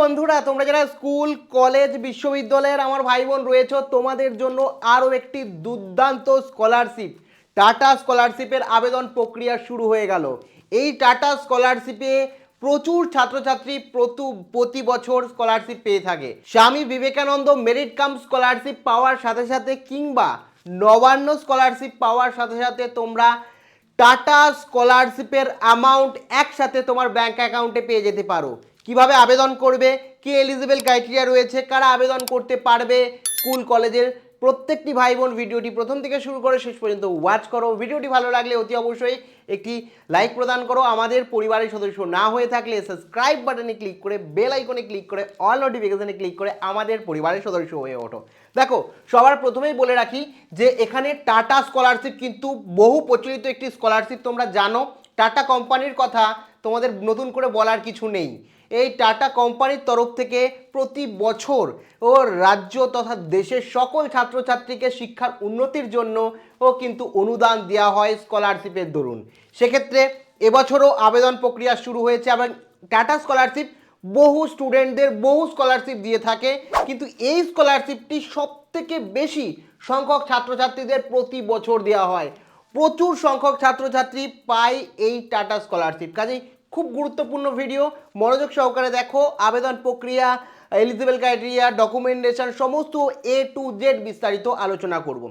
বন্ধুরা, তোমরা যারা স্কুল, কলেজ, বিশ্ববিদ্যালয়ের আমার ভাই বোন রয়েছে, তোমাদের জন্য আরও একটি দুর্দান্ত স্কলারশিপ, টাটা স্কলারশিপের আবেদন প্রক্রিয়া শুরু হয়ে গেল। এই টাটা স্কলারশিপে প্রচুর ছাত্রছাত্রী প্রতু, প্রতি বছর স্কলারশিপ পেয়ে থাকে। Swami Vivekananda merit cum scholarship পাওয়ার সাথে সাথে কিংবা নবান্ন স্কলারশিপ পাওয়ার সাথে সাথে তোমরা টাটা স্কলারশিপের অ্যামাউন্ট একসাথে তোমার ব্যাঙ্ক অ্যাকাউন্টে পেয়ে যেতে পারো। কীভাবে আবেদন করবে, কি এলিজিবল ক্রাইটেরিয়া রয়েছে, কারা আবেদন করতে পারবে স্কুল কলেজের প্রত্যেকটি ভাই বোন ভিডিওটি প্রথম থেকে শুরু করে শেষ পর্যন্ত ওয়াচ করো। ভিডিওটি ভালো লাগলে অতি অবশ্যই একটি লাইক প্রদান করো। আমাদের পরিবারের সদস্য না হয়ে থাকলে সাবস্ক্রাইব বাটনে ক্লিক করে বেল আইকনে ক্লিক করে অল নোটিফিকেশনে ক্লিক করে আমাদের পরিবারের সদস্য হয়ে ওঠো। দেখো, সবার প্রথমেই বলে রাখি যে এখানে টাটা স্কলারশিপ কিন্তু বহু প্রচলিত একটি স্কলারশিপ তোমরা জানো। টাটা কোম্পানির কথা তোমাদের নতুন করে বলার কিছু নেই। এই টাটা কোম্পানির তরফ থেকে প্রতি বছর ও রাজ্য তথা দেশের সকল ছাত্রছাত্রীকে শিক্ষার উন্নতির জন্য ও কিন্তু অনুদান দেওয়া হয় স্কলারশিপের দরুন। সেক্ষেত্রে এবছরও আবেদন প্রক্রিয়া শুরু হয়েছে এবং টাটা স্কলারশিপ বহু স্টুডেন্টদের বহু স্কলারশিপ দিয়ে থাকে। কিন্তু এই স্কলারশিপটি সব থেকে বেশি সংখ্যক ছাত্রছাত্রীদের প্রতি বছর দেওয়া হয়। প্রচুর সংখ্যক ছাত্রছাত্রী পায় এই টাটা স্কলারশিপ কাজেই খুব গুরুত্বপূর্ণ ভিডিও মনোযোগ সহকারে দেখো, আবেদন প্রক্রিয়া এলিজিবল ক্রাইটেরিয়া ডকুমেন্টেশন সমস্ত এ টু জেড বিস্তারিত আলোচনা করব।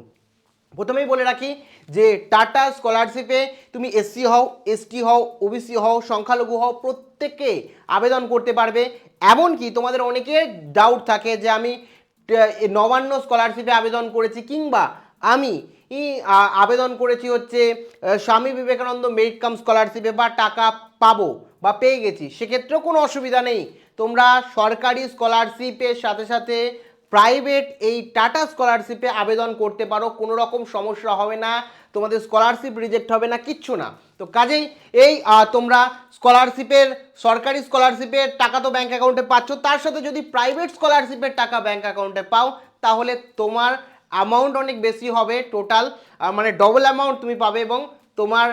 প্রথমেই বলে রাখি যে টাটা স্কলারশিপে তুমি এসসি হও এসটি হও ওবিসি হও, সংখ্যালঘু হও, প্রত্যেকে আবেদন করতে পারবে। এমনকি তোমাদের অনেকের ডাউট থাকে যে আমি নবান্ন স্কলারশিপে আবেদন করেছি কিংবা আমি আবেদন করেছি হচ্ছে স্বামী বিবেকানন্দ মেরিট কাম স্কলারশিপে বা টাকা পাবো বা পেয়ে গেছি, সেক্ষেত্রেও কোনো অসুবিধা নেই। তোমরা সরকারি স্কলারশিপের সাথে সাথে প্রাইভেট এই টাটা স্কলারশিপে আবেদন করতে পারো, কোনো রকম সমস্যা হবে না, তোমাদের স্কলারশিপ রিজেক্ট হবে না, কিচ্ছু না। তো কাজেই এই তোমরা স্কলারশিপের, সরকারি স্কলারশিপের টাকা তো ব্যাঙ্ক অ্যাকাউন্টে পাচ্ছ, তার সাথে যদি প্রাইভেট স্কলারশিপের টাকা ব্যাঙ্ক অ্যাকাউন্টে পাও, তাহলে তোমার অ্যামাউন্ট অনেক বেশি হবে টোটাল মানে ডবল অ্যামাউন্ট তুমি পাবে এবং তোমার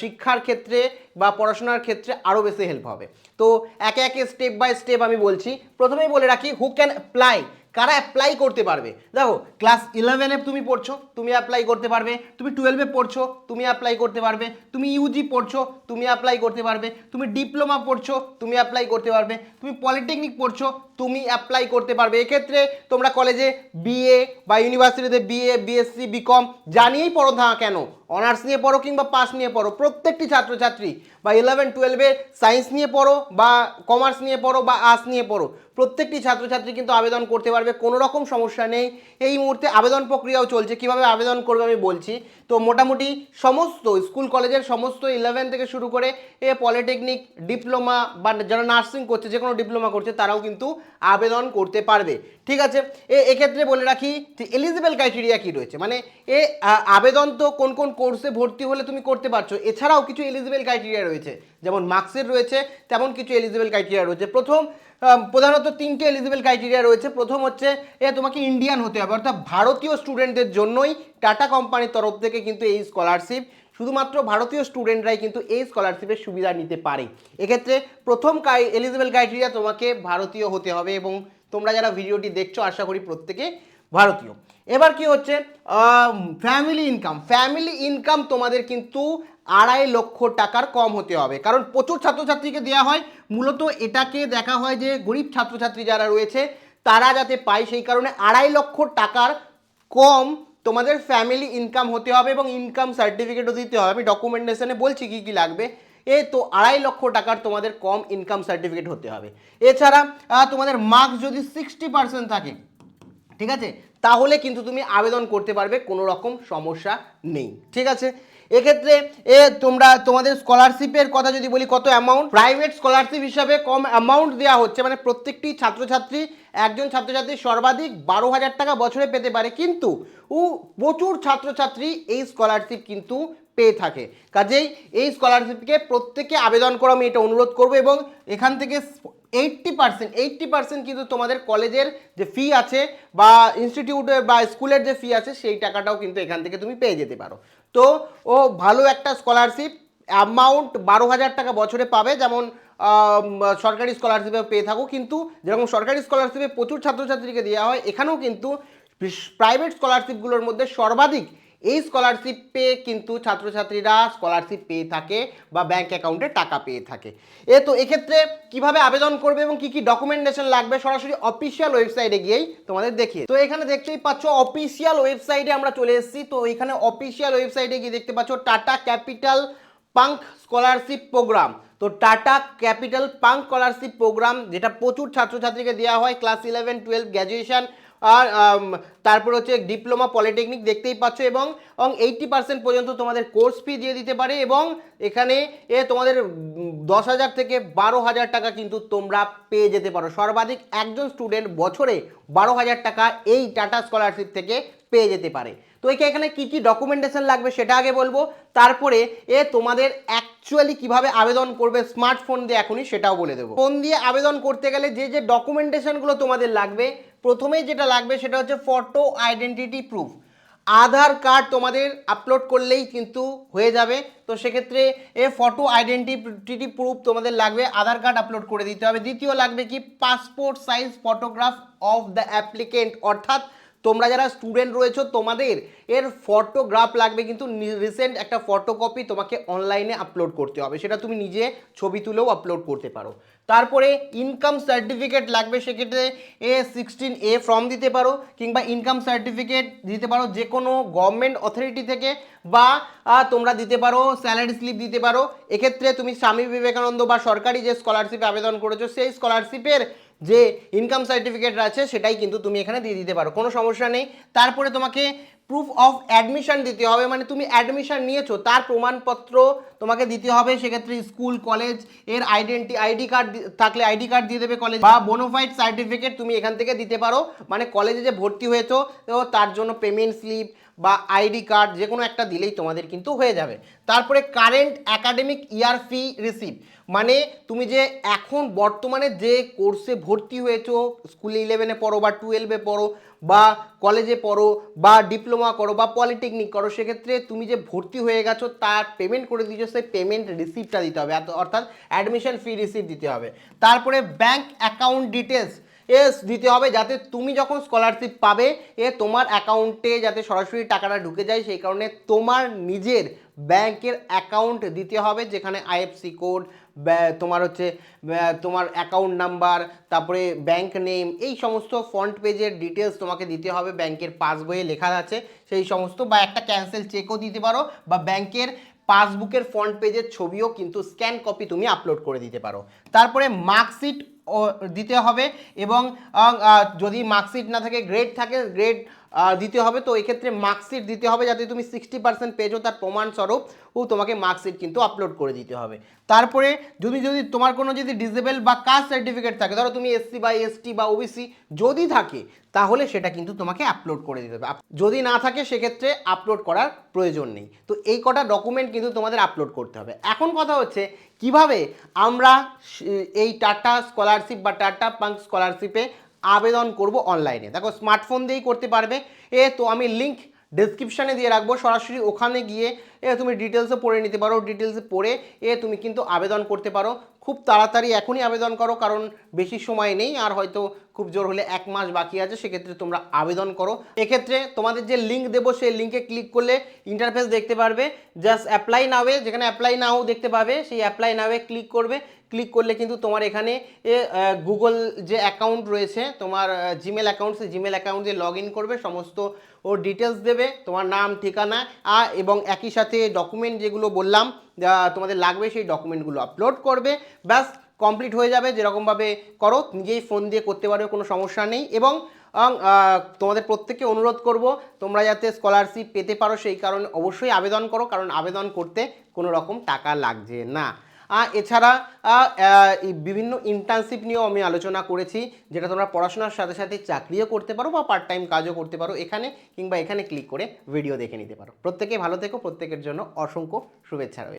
শিক্ষার ক্ষেত্রে বা পড়াশোনার ক্ষেত্রে আরও বেশি হেল্প হবে। তো একে একে স্টেপ বাই স্টেপ আমি বলছি। প্রথমেই বলে রাখি হু ক্যান অ্যাপ্লাই কারা অ্যাপ্লাই করতে পারবে? দেখো ক্লাস ইলেভেনে তুমি পড়ছো, তুমি অ্যাপ্লাই করতে পারবে। তুমি টুয়েলভে পড়ছো, তুমি অ্যাপ্লাই করতে পারবে। তুমি ইউজি পড়ছো, তুমি অ্যাপ্লাই করতে পারবে। তুমি ডিপ্লোমা পড়ছো, তুমি অ্যাপ্লাই করতে পারবে। তুমি পলিটেকনিক পড়ছো তুমি অ্যাপ্লাই করতে পারবে। এক্ষেত্রে তোমরা কলেজে বিএ বা ইউনিভার্সিটিতে বিএ বিএসসি বিকম জানিয়েই পড়ো না কেন? অনার্স নিয়ে পড়ো কিংবা পাস নিয়ে পড়ো। প্রত্যেকটি ছাত্রছাত্রী বা ইলেভেন টুয়েলভে সায়েন্স নিয়ে পড়ো বা কমার্স নিয়ে পড়ো বা আর্টস নিয়ে পড়ো, প্রত্যেকটি ছাত্রছাত্রী কিন্তু আবেদন করতে পারবে। কোনো রকম সমস্যা নেই। এই মুহূর্তে আবেদন প্রক্রিয়াও চলছে। কীভাবে আবেদন করবে আমি বলছি। তো মোটামুটি সমস্ত স্কুল কলেজের সমস্ত ইলেভেন থেকে শুরু করে এ পলিটেকনিক ডিপ্লোমা বা যারা নার্সিং করছে যে কোনো ডিপ্লোমা করছে, তারাও কিন্তু আবেদন করতে পারবে। ঠিক আছে? এ, এক্ষেত্রে বলে রাখি যে এলিজিবল ক্রাইটেরিয়া কি রয়েছে? মানে এ আবেদন তো কোন কোন কোর্সে ভর্তি হলে তুমি করতে পারছ। এছাড়াও কিছু এলিজিবল ক্রাইটেরিয়া রয়েছে। যেমন মার্কসের রয়েছে, তেমন কিছু এলিজিবল ক্রাইটেরিয়া রয়েছে। প্রথম প্রধানত তিনটে এলিজিবল ক্রাইটেরিয়া রয়েছে। প্রথম হচ্ছে, এ, তোমাকে ইন্ডিয়ান হতে হবে। অর্থাৎ ভারতীয় স্টুডেন্টদের জন্যই টাটা কোম্পানির তরফ থেকে কিন্তু এই স্কলারশিপ শুধুমাত্র ভারতীয় স্টুডেন্টরাই কিন্তু এই স্কলারশিপের সুবিধা নিতে পারে। এক্ষেত্রে প্রথম এলিজিবল ক্রাইটেরিয়া তোমাকে ভারতীয় হতে হবে এবং তোমরা যারা ভিডিওটি দেখছ, আশা করি প্রত্যেকে ভারতীয়। এবার কি হচ্ছে? ফ্যামিলি ইনকাম ফ্যামিলি ইনকাম তোমাদের কিন্তু আড়াই লক্ষ টাকার কম হতে হবে। কারণ প্রচুর ছাত্রছাত্রীকে দেওয়া হয়। মূলত এটাকে দেখা হয় যে গরিব ছাত্রছাত্রী যারা রয়েছে, তারা যাতে পায় সেই কারণে আড়াই লক্ষ টাকার কম তোমাদের ফ্যামিলি ইনকাম হতে হবে এবং ইনকাম সার্টিফিকেটও দিতে হবে। আমি ডকুমেন্টেশনে বলছি কী কী লাগবে। এ তো আড়াই লক্ষ টাকার তোমাদের কম ইনকাম সার্টিফিকেট হতে হবে। এছাড়া তোমাদের মার্কস যদি সিক্সটি পার্সেন্ট থাকে, ঠিক আছে? তাহলে কিন্তু তুমি আবেদন করতে পারবে, কোনো রকম সমস্যা নেই। ঠিক আছে? এক্ষেত্রে, এ তোমরা তোমাদের স্কলারশিপের কথা যদি বলি, কত অ্যামাউন্ট প্রাইভেট স্কলারশিপ হিসাবে কম অ্যামাউন্ট দেওয়া হচ্ছে। মানে প্রত্যেকটি ছাত্রছাত্রী, একজন ছাত্রছাত্রী সর্বাধিক বারো হাজার টাকা বছরে পেতে পারে। কিন্তু ও প্রচুর ছাত্রছাত্রী এই স্কলারশিপ কিন্তু পেয়ে থাকে। কাজেই এই স্কলারশিপকে প্রত্যেকে আবেদন করো আমি এটা অনুরোধ করব এবং এখান থেকে এইট্টি পার্সেন্ট এইট্টি পার্সেন্ট কিন্তু তোমাদের কলেজের যে ফি আছে বা ইনস্টিটিউটের বা স্কুলের যে ফি আছে, সেই টাকাটাও কিন্তু এখান থেকে তুমি পেয়ে যেতে পারো। তো ও ভালো একটা স্কলারশিপ অ্যামাউন্ট বারো হাজার টাকা বছরে পাবে, যেমন সরকারি স্কলারশিপে পেয়ে থাকো, কিন্তু যেরকম সরকারি স্কলারশিপে প্রচুর ছাত্রছাত্রীকে দেওয়া হয়, এখানেও কিন্তু প্রাইভেট স্কলারশিপগুলোর মধ্যে সর্বাধিক এই স্কলারশিপ পেয়ে কিন্তু ছাত্রছাত্রীরা স্কলারশিপ পেয়ে থাকে বা ব্যাংক অ্যাকাউন্টে টাকা পেয়ে থাকে। এ তো এক্ষেত্রে কীভাবে আবেদন করবে এবং কি কি ডকুমেন্টেশন লাগবে সরাসরি অফিসিয়াল ওয়েবসাইটে গিয়েই তোমাদের দেখিয়ে তো এখানে দেখতেই পাচ্ছ অফিসিয়াল ওয়েবসাইটে আমরা চলে এসেছি। তো এখানে অফিসিয়াল ওয়েবসাইটে গিয়ে দেখতে পাচ্ছ Tata Capital Pankh scholarship programme তো Tata Capital Pankh scholarship programme যেটা প্রচুর ছাত্রছাত্রীকে দেওয়া হয়। ক্লাস ইলেভেন টুয়েলভ গ্র্যাজুয়েশন আর তারপর হচ্ছে ডিপ্লোমা পলিটেকনিক দেখতেই পাচ্ছ এবং এইটটি পার্সেন্ট পর্যন্ত তোমাদের কোর্স ফি দিয়ে দিতে পারে এবং এখানে এ তোমাদের দশ হাজার থেকে বারো হাজার টাকা কিন্তু তোমরা পেয়ে যেতে পারো। সর্বাধিক একজন স্টুডেন্ট বছরে বারো হাজার টাকা এই টাটা স্কলারশিপ থেকে পেয়ে যেতে পারে। তো একে এখানে কি কি ডকুমেন্টেশন লাগবে সেটা আগে বলব। তারপরে এ তোমাদের অ্যাকচুয়ালি কীভাবে আবেদন করবে স্মার্টফোন দিয়ে এখনই সেটাও বলে দেবো। ফোন দিয়ে আবেদন করতে গেলে যে যে ডকুমেন্টেশনগুলো তোমাদের লাগবে প্রথমেই যেটা লাগবে সেটা হচ্ছে photo identity proof Aadhaar card তোমাদের আপলোড করলেই কিন্তু হয়ে যাবে। তো সেক্ষেত্রে এ ফটো আইডেন্টিটি প্রুফ তোমাদের লাগবে, আধার কার্ড আপলোড করে দিতে হবে। দ্বিতীয় লাগবে কি? Passport size photograph of the applicant অর্থাৎ তোমরা যারা স্টুডেন্ট রয়েছো, তোমাদের এর ফটোগ্রাফ লাগবে কিন্তু রিসেন্ট একটা ফটোকপি তোমাকে অনলাইনে আপলোড করতে হবে। সেটা তুমি নিজে ছবি তুলেও আপলোড করতে পারো। তারপরে ইনকাম সার্টিফিকেট লাগবে, সেক্ষেত্রে এ সিক্সটিন এ ফর্ম দিতে পারো, কিংবা ইনকাম সার্টিফিকেট দিতে পারো যে কোনো গভর্নমেন্ট অথরিটি থেকে বা তোমরা দিতে পারো স্যালারি স্লিপ দিতে পারো। এক্ষেত্রে তুমি স্বামী বিবেকানন্দ বা সরকারি যে স্কলারশিপে আবেদন করেছ, সেই স্কলারশিপের যে ইনকাম সার্টিফিকেট আছে সেটাই কিন্তু তুমি এখানে দিয়ে দিতে পারো। কোনো সমস্যা নেই। তারপরে তোমাকে প্রুফ অফ অ্যাডমিশন দিতে হবে মানে তুমি অ্যাডমিশন নিয়েছো, তার প্রমাণপত্র তোমাকে দিতে হবে। সেক্ষেত্রে স্কুল কলেজের আইডেন্টি আইডি কার্ড থাকলে আইডি কার্ড দিয়ে দেবে কলেজ বা বোনোফাইড সার্টিফিকেট তুমি এখান থেকে দিতে পারো। মানে কলেজে যে ভর্তি হয়েছো তার জন্য পেমেন্ট স্লিপ বা আইডি কার্ড যে কোনো একটা দিলেই তোমাদের কিন্তু হয়ে যাবে। তারপরে current academic year fee receive মানে তুমি যে এখন বর্তমানে যে কোর্সে ভর্তি হয়েছো, স্কুলে ইলেভেনে পড়ো বা টুয়েলভে পড়ো বা কলেজে পড়ো বা ডিপ্লোমা করো বা পলিটেকনিক করো, সেক্ষেত্রে তুমি যে ভর্তি হয়ে গেছো, তার পেমেন্ট করে দিয়েছ, সেই পেমেন্ট রিসিপ্টটা দিতে হবে। অর্থাৎ অ্যাডমিশন ফি রিসিপ্ট দিতে হবে। তারপরে ব্যাংক অ্যাকাউন্ট ডিটেলস এস দিতে হবে যাতে তুমি যখন স্কলারশিপ পাবে, এ তোমার অ্যাকাউন্টে যাতে সরাসরি টাকাটা ঢুকে যায়, সেই কারণে তোমার নিজের ব্যাংকের অ্যাকাউন্ট দিতে হবে, যেখানে আইএফসি কোড তোমার হচ্ছে তোমার অ্যাকাউন্ট নাম্বার তারপরে ব্যাংক নেম এই সমস্ত ফ্রন্ট পেজের ডিটেলস তোমাকে দিতে হবে ব্যাংকের পাসবইয়ে লেখা আছে, সেই সমস্ত, বা একটা ক্যান্সেল চেকও দিতে পারো, বা ব্যাংকের পাসবুকের ফ্রন্ট পেজের ছবিও কিন্তু স্ক্যান কপি তুমি আপলোড করে দিতে পারো। তারপরে মার্কশিট দিতে হবে এবং যদি মার্কশিট না থাকে গ্রেড থাকে গ্রেড দিতে হবে। তো এক্ষেত্রে মার্কশিট দিতে হবে যাতে তুমি সিক্সটি পার্সেন্ট পেয়েছ তার প্রমাণস্বরূপ ও তোমাকে মার্কশিট কিন্তু আপলোড করে দিতে হবে। তারপরে যদি যদি তোমার কোনো যদি ডিসেবল বা কাস্ট সার্টিফিকেট থাকে, ধরো তুমি এসসি বা এসটি বা ওবিসি যদি থাকে, তাহলে সেটা কিন্তু তোমাকে আপলোড করে দিতে হবে। যদি না থাকে, সেক্ষেত্রে আপলোড করার প্রয়োজন নেই। তো এই কটা ডকুমেন্ট কিন্তু তোমাদের আপলোড করতে হবে। এখন কথা হচ্ছে কীভাবে আমরা এই টাটা স্কলারশিপ বা টাটা পাঙ্ক স্কলারশিপে আবেদন করব অনলাইনে দেখো স্মার্টফোন দিয়েই করতে পারবে। এ, তো আমি লিঙ্ক ডেসক্রিপশানে দিয়ে রাখব। সরাসরি ওখানে গিয়ে, এ, তুমি ডিটেলসও পড়ে নিতে পারো। ডিটেলসে পড়ে, এ, তুমি কিন্তু আবেদন করতে পারো। খুব তাড়াতাড়ি এখনই আবেদন করো, কারণ বেশি সময় নেই, আর হয়তো খুব জোর হলে এক মাস বাকি আছে, সেক্ষেত্রে তোমরা আবেদন করো। এক্ষেত্রে তোমাদের যে লিঙ্ক দেবো, সেই লিঙ্কে ক্লিক করলে ইন্টারফেস দেখতে পারবে। জাস্ট অ্যাপ্লাই নাওয়ে যেখানে অ্যাপ্লাই নাও দেখতে পাবে, সেই অ্যাপ্লাই নাওয়ে ক্লিক করবে। ক্লিক করলে কিন্তু তোমার এখানে গুগল যে অ্যাকাউন্ট রয়েছে তোমার জিমেল অ্যাকাউন্ট সেই জিমেল অ্যাকাউন্টে লগ ইন করবে সমস্ত ও ডিটেলস দেবে তোমার নাম ঠিকানা আ, এবং একই সাথে ডকুমেন্ট যেগুলো বললাম তোমাদের লাগবে সেই ডকুমেন্টগুলো আপলোড করবে ব্যাস কমপ্লিট হয়ে যাবে যেরকমভাবে করো নিজেই ফোন দিয়ে করতে পারবে কোনো সমস্যা নেই এবং তোমাদের প্রত্যেককে অনুরোধ করব তোমরা যাতে স্কলারশিপ পেতে পারো সেই কারণে অবশ্যই আবেদন করো কারণ আবেদন করতে কোনো রকম টাকা লাগছে না। এছাড়া বিভিন্ন ইন্টার্নশিপ নিয়েও আমি আলোচনা করেছি, যেটা তোমরা পড়াশোনার সাথে সাথে চাকরিও করতে পারো বা পার্ট টাইম কাজও করতে পারো এখানে, কিংবা এখানে ক্লিক করে ভিডিও দেখে নিতে পারো। প্রত্যেকে ভালো থেকো, প্রত্যেকের জন্য অসংখ্য শুভেচ্ছা রয়েছে